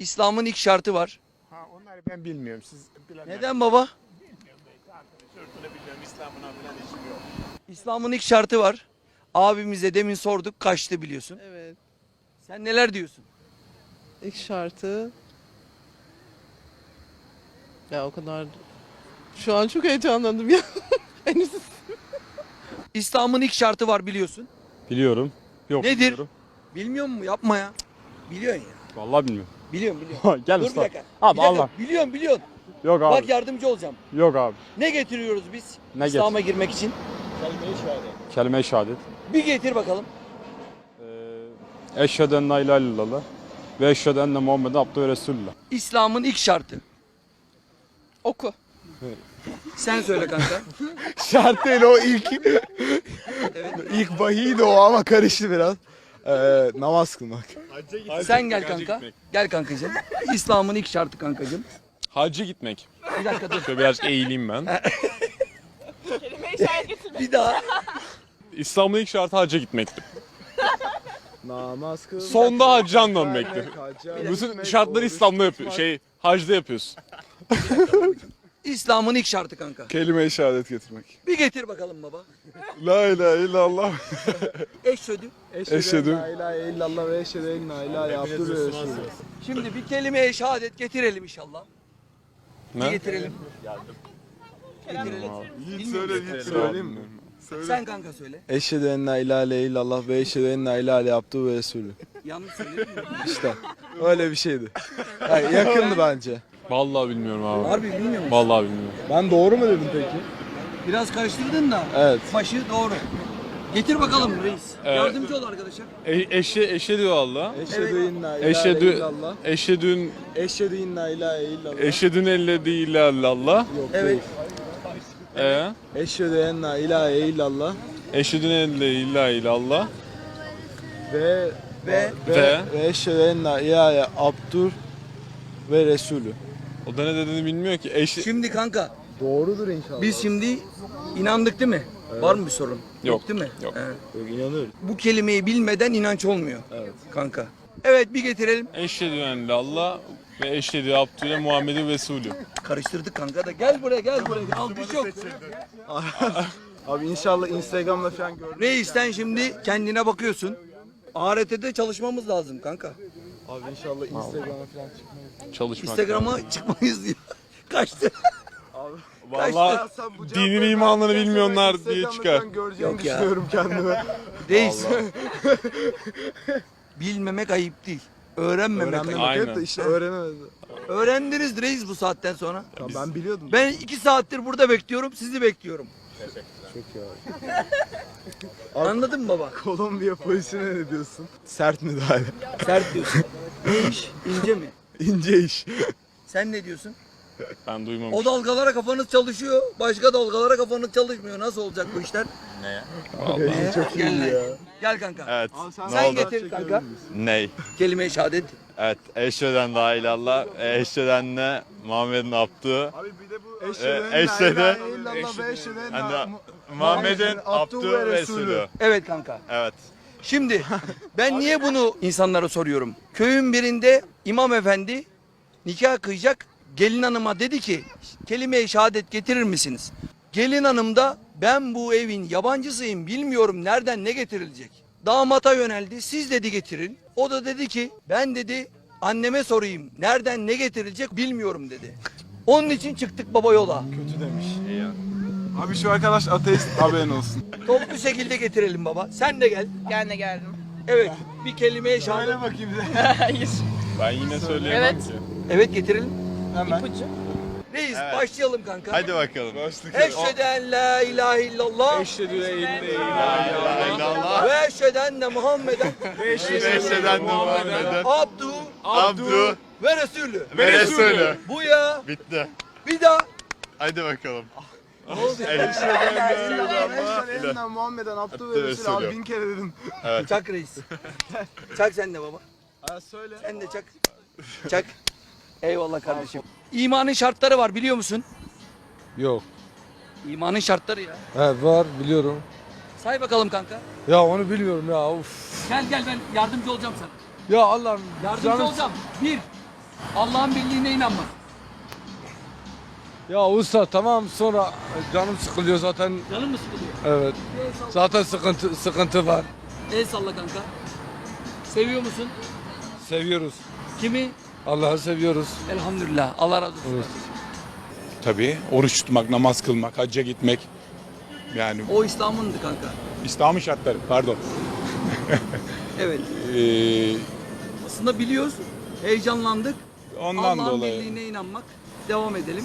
İslam'ın ilk şartı var. Ha onları ben bilmiyorum. Siz bilenler. Neden baba? Biliyorum. İslam'ına falan işim yok. İslam'ın ilk şartı var. Abimize demin sorduk kaçtı biliyorsun. Evet. Sen neler diyorsun? İlk şartı... Ya o kadar... Şu an çok heyecanlandım ya. Henüz İslam'ın ilk şartı var biliyorsun. Biliyorum. Yok Nedir? bilmiyorum. Bilmiyor musun? Yapma ya. Biliyorsun ya. Vallahi bilmiyorum. Biliyorum biliyorum. Gel Dur bir dakika. Abi Bir dakika. Allah. Biliyorum biliyorum. Yok abi. Bak yardımcı olacağım. Yok abi. Ne getiriyoruz biz Ne İslam'a girmek için? Kelime-i şehadet. Bir getir bakalım. Ee, eşhedü en la ilahe illallah ve eşhedü enne Muhammeden abdü ve resulullah. İslam'ın ilk şartı. oku. Sen söyle kanka. Şart değil o ilk. ilk vahiydi o ama karıştı biraz. Ee, namaz kılmak. Sen gel kanka. Gel kankacığım. İslam'ın ilk şartı kankacığım. Hacca gitmek. Bir dakika dur. Şöyle birazcık eğileyim ben. Bir daha. İslam'ın ilk şartı hacca gitmektir. Namaz kılmak. Sonda haccan dönmektir. Hacca Bütün şartları İslam'da yapıyor. Şey hacda yapıyorsun. İslam'ın ilk şartı kanka. Kelime-i şehadet getirmek. Bir getir bakalım baba. La ilahe illallah. Eşhedü. Eşhedü. La ilahe illallah ve eşhedü enne la ilahe abdü ve resulü. Şimdi bir kelimeye şehadet getirelim inşallah. Bir Ne? getirelim. Getirelim. Yiğit söyle, Yiğit söyleyeyim mi? Sen kanka söyle. Eşhedü en la ilahe illallah ve eşhedü enne la ilahe abdü ve resulü. Yanlış söyledin mi? İşte öyle bir şeydi. Yani yakındı bence. Vallahi bilmiyorum abi. Harbi bilmiyor musun? Vallahi bilmiyorum. Ben doğru mu dedim peki? Biraz karıştırdın da. Evet. Başı doğru. Getir bakalım reis. Evet. Yardımcı ol arkadaşa. E, eşe, eşe diyor Allah. Eşhedü en la ilahe Eşhedü, illallah. eşhedün, Eşhedü en la ilahe illallah. eşhedün elle değil illallah. Yok Evet. değil. E, Eşhedü en la ilahe illallah. eşhedün elle illa illallah. Ve Ve Ve? ve eşhedü en la ilahe abdur ve resulü. O da ne dediğini bilmiyor ki. Eş, şimdi kanka Doğrudur inşallah. biz şimdi inandık değil mi? Var mı bir sorun? Yok, değil mi? yok. He. Yok inanıyorum. Bu kelimeyi bilmeden inanç olmuyor. Evet. Kanka. Evet bir getirelim. eşhedü en illallah ve eşhedü abdüle Muhammed'in Resulü. Karıştırdık kanka da. Gel buraya gel buraya. Alkış yok. Abi inşallah Instagram'da falan görürüm. Reisten şimdi kendine bakıyorsun. ART'de çalışmamız lazım kanka. Abi inşallah Instagram'a falan çıkmayız. Çalışmak. Instagram'a çıkmayız diyor. Kaçtı. Vallahi dinin imanlarını bilmiyorlar diye çıkar. Yok ya. düşünüyorum kendimi. Reis. Bilmemek ayıp değil. Öğrenmemek Öğrenmemek ayıp. Aynen. de işte öğrenemedim. Öğrendiniz reis bu saatten sonra. Tamam, ben biliyordum. Ben iki saattir burada bekliyorum. Sizi bekliyorum. Çok ya. Anladın mı baba? Kolombiya polisine ne diyorsun? Sert müdahale. Sert diyorsun. Ne iş? İnce mi? İnce iş. Sen ne diyorsun? Ben duymamıştım. O dalgalara kafanız çalışıyor. Başka dalgalara kafanız çalışmıyor. Nasıl olacak bu işler? Abi, çok iyi Gel lan. ya. Gel kanka. Evet. Sen getir kanka. Ney? Kelime-i şehadet. Evet. Eşhedü la ilallah ve eşhedü enne Muhammed'in abdü. Abi bir de bu Ee, eşhedü- Enne Muhammed'in abdü ve Resulü. Evet kanka. Evet. Şimdi ben niye bunu insanlara soruyorum? Köyün birinde imam efendi nikah kıyacak. Gelin hanıma dedi ki kelime-i şehadet getirir misiniz? Gelin hanım da ben bu evin yabancısıyım bilmiyorum nereden ne getirilecek. Damata yöneldi siz dedi getirin. O da dedi ki ben dedi anneme sorayım nereden ne getirilecek bilmiyorum dedi. Onun için çıktık baba yola. Kötü demiş. Abi şu arkadaş ateist haberin olsun. Toplu şekilde getirelim baba. Sen de gel. Ben de geldim. Evet bir kelimeye şehadet. Söyle bakayım bize. Hayır. Ben yine söyleyemem Evet. ki. Evet getirelim. Hemen. İpucu. Reis Evet. başlayalım kanka. Hadi bakalım. Eşhedü en la ilahe illallah Eşhedü en la La ilahe illallah ve eşhedü enne Muhammeden ve eşhedü enne Muhammed'in abdu abdü ve resulü. ve Resulü. Bu ya. Bitti. Bir daha. Hadi bakalım. Eşhedü en la Muhammeden abdü ve resulü. Abi bin kere dedim. Çak reis. Çak sen de baba. Ha söyle. Sen de çak. Çak. Eyvallah kardeşim. İmanın şartları var biliyor musun? Yok. İmanın şartları ya. Evet var biliyorum. Say bakalım kanka. Ya onu bilmiyorum ya. Uf. Gel gel ben yardımcı olacağım sana. Ya Allah'ım Yardımcı canım- olacağım. Bir. Allah'ın birliğine inanmak. Ya usta tamam sonra canım sıkılıyor zaten. Canın mı sıkılıyor? Evet. Zaten sıkıntı sıkıntı var. el salla kanka. Seviyor musun? Seviyoruz. Kimi? Allah'ı seviyoruz. Elhamdülillah. Allah razı olsun. Evet. Tabii oruç tutmak, namaz kılmak, hacca gitmek. Yani O İslam'ındı kanka. İslam'ın şartları pardon. Evet. Ee, Aslında biliyoruz. Heyecanlandık. ondan Allah'ın dolayı. birliğine inanmak. Devam edelim.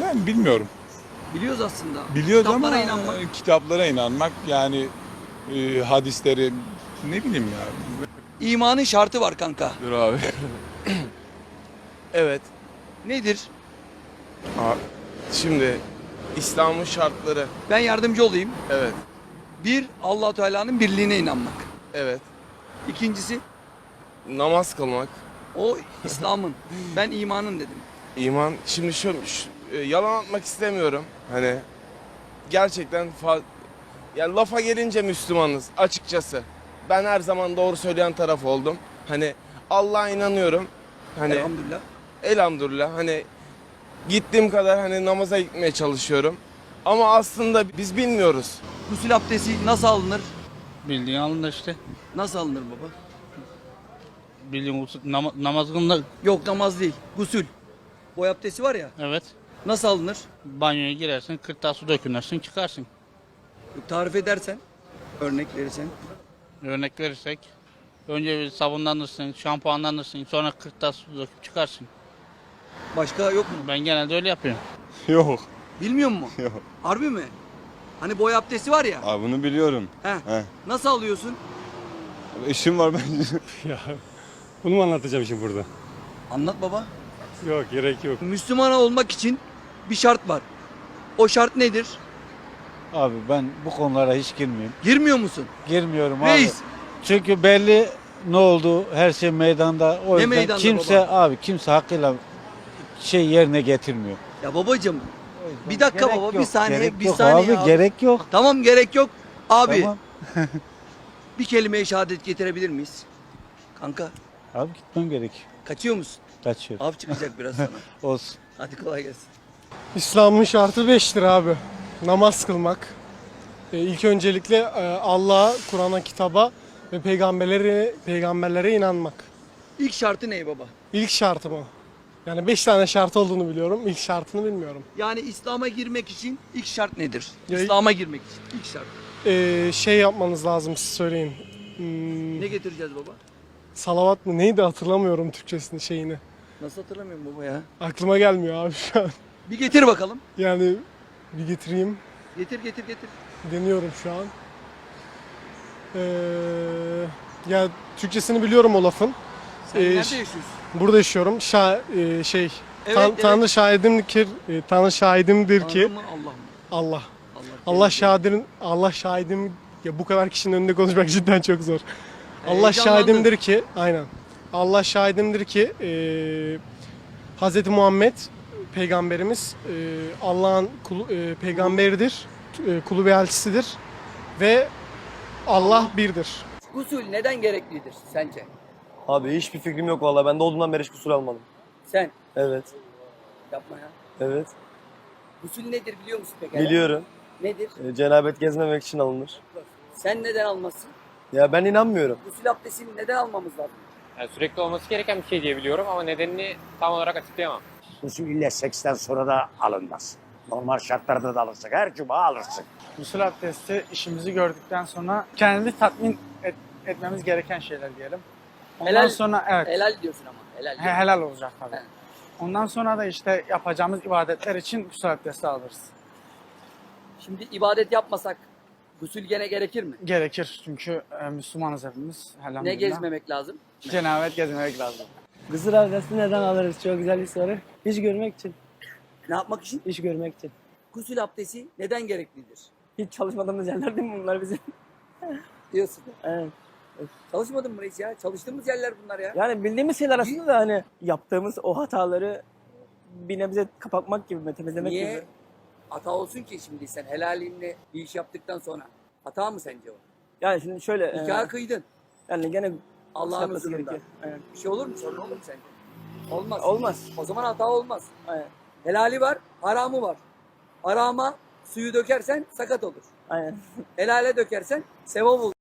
Yani bilmiyorum. Biliyoruz aslında. Biliyoruz Kitaplara ama inanmak. e, kitaplara inanmak yani e, hadisleri ne bileyim ya. İmanın şartı var kanka. Dur abi. Evet. Nedir? Şimdi İslam'ın şartları. Ben yardımcı olayım. Evet. Bir, allah Teala'nın birliğine inanmak. Evet. İkincisi, Namaz kılmak. o İslam'ın. ben imanın dedim. iman. Şimdi şu, şu- e, yalan atmak istemiyorum. Hani gerçekten fa- yani lafa gelince Müslümanız açıkçası. Ben her zaman doğru söyleyen taraf oldum. Hani Allah'a inanıyorum. Hani Elhamdülillah. elhamdülillah hani gittiğim kadar hani namaza gitmeye çalışıyorum. Ama aslında biz bilmiyoruz. Gusül abdesti nasıl alınır? Bildiğin alın da işte. Nasıl alınır baba? Bildiğin usul, nama, namaz kılında Yok namaz değil. Gusül. Boy abdesti var ya. evet. Nasıl alınır? Banyoya girersin, 40 tane su dökünersin, çıkarsın. Tarif edersen. Örnek verirsen. Örnek verirsek. Önce bir sabunlanırsın, şampuanlanırsın, sonra 40 tane su döküp çıkarsın. Başka yok mu? Ben genelde öyle yapıyorum. Yok. Bilmiyor musun? Yok. Harbi mi? Hani boy abdesti var ya. Abi bunu biliyorum. He. He. Nasıl alıyorsun? İşim var ben. Bunu mu anlatacağım şimdi burada? Anlat baba. Yok gerek yok. Müslüman olmak için bir şart var. O şart nedir? Abi ben bu konulara hiç girmiyorum. Girmiyor musun? Girmiyorum Reis. Çünkü belli ne oldu her şey meydanda. O Ne yüzden meydanda kimse baba? abi kimse hakkıyla şey yerine getirmiyor. Ya babacığım bir dakika Gerek baba bir yok, saniye gerek bir yok saniye abi, abi. gerek yok. Tamam gerek yok. Abi Tamam. bir kelime-i şehadet getirebilir miyiz? Kanka Abi gitmem gerek. kaçıyor musun? Kaçıyor. Av çıkacak biraz sonra. Olsun. Hadi kolay gelsin. İslam'ın şartı beştir abi. Namaz kılmak. E, ilk öncelikle e, Allah'a, Kur'an'a, kitaba ve peygamberlere, peygamberlere inanmak. İlk şartı ne baba? İlk şartım o. Yani beş tane şart olduğunu biliyorum. İlk şartını bilmiyorum. Yani İslam'a girmek için ilk şart nedir? Ya- İslam'a girmek için ilk şart. E, şey yapmanız lazım siz söyleyin. Hmm, Ne getireceğiz baba? salavat mı? Neydi hatırlamıyorum Türkçesini şeyini. Nasıl hatırlamıyorum baba ya? Aklıma gelmiyor abi şu an. Bir getir bakalım. Yani bir getireyim. Getir getir getir. Deniyorum şu an. Ee, ya Türkçesini biliyorum o lafın. Sen Ee, nerede yaşıyorsun? Burada yaşıyorum. Şa e, şey Evet, Tan- evet. Tanrı şahidimdir, e, Tanrı şahidimdir ki mı Allah mı? Allah. Allah. Allah şahidim Allah şahidim ya bu kadar kişinin önünde konuşmak cidden çok zor. Allah şahidimdir ki aynen. Allah şahidimdir ki e, Hz. Muhammed peygamberimiz e, Allah'ın kulu, e, peygamberidir, e, kulu ve elçisidir ve Allah birdir. Gusül neden gereklidir sence? Abi hiçbir fikrim yok vallahi. Ben doğduğumdan beri hiç kusur almadım. Sen Evet. yapma ya. Evet. Gusül nedir biliyor musun peki? Biliyorum. Nedir? E, cenabet gezmemek için alınır. Sen neden almasın? Ya ben inanmıyorum. Gusül abdestini neden almamız lazım? Yani sürekli olması gereken bir şey diye biliyorum ama nedenini tam olarak açıklayamam. Gusül ille seksten sonra da alınmaz. Normal şartlarda da alırsın. Her cuma alırsın. Gusül abdesti işimizi gördükten sonra kendimizi tatmin etmemiz gereken şeyler diyelim. Ondan Helal- sonra evet Helal diyorsun ama. Helal. he- helal olacak tabii. He. Ondan sonra da işte yapacağımız ibadetler için gusül abdesti alırız. Şimdi ibadet yapmasak gusül gene gerekir mi? Gerekir çünkü e, Müslümanız hepimiz. Ne gezmemek lazım? Cenabet gezmemek lazım. Gısır abdesti neden alırız? Çok güzel bir soru. İş görmek için. Ne yapmak için? İş görmek için. Gusül abdesti neden gereklidir? Hiç çalışmadığımız yerler değil mi bunlar bizim? Diyorsun. Evet. Çalışmadın mı reis ya? Çalıştığımız yerler bunlar ya. Yani bildiğimiz şeyler aslında da hani yaptığımız o hataları bir nebze kapatmak gibi, temizlemek Niye gibi. hata olsun ki şimdi sen helalinle bir iş yaptıktan sonra? Hata mı sence o? Yani şimdi şöyle Nikahı e, kıydın. yani gene Allah'ın yapması huzurunda. Bir şey olur mu? Sorun olur mu sence? Olmaz. Olmaz. O zaman hata olmaz. Aynen. Helali var, haramı var. Harama suyu dökersen sakat olur. Aynen. Helale dökersen sevap olur.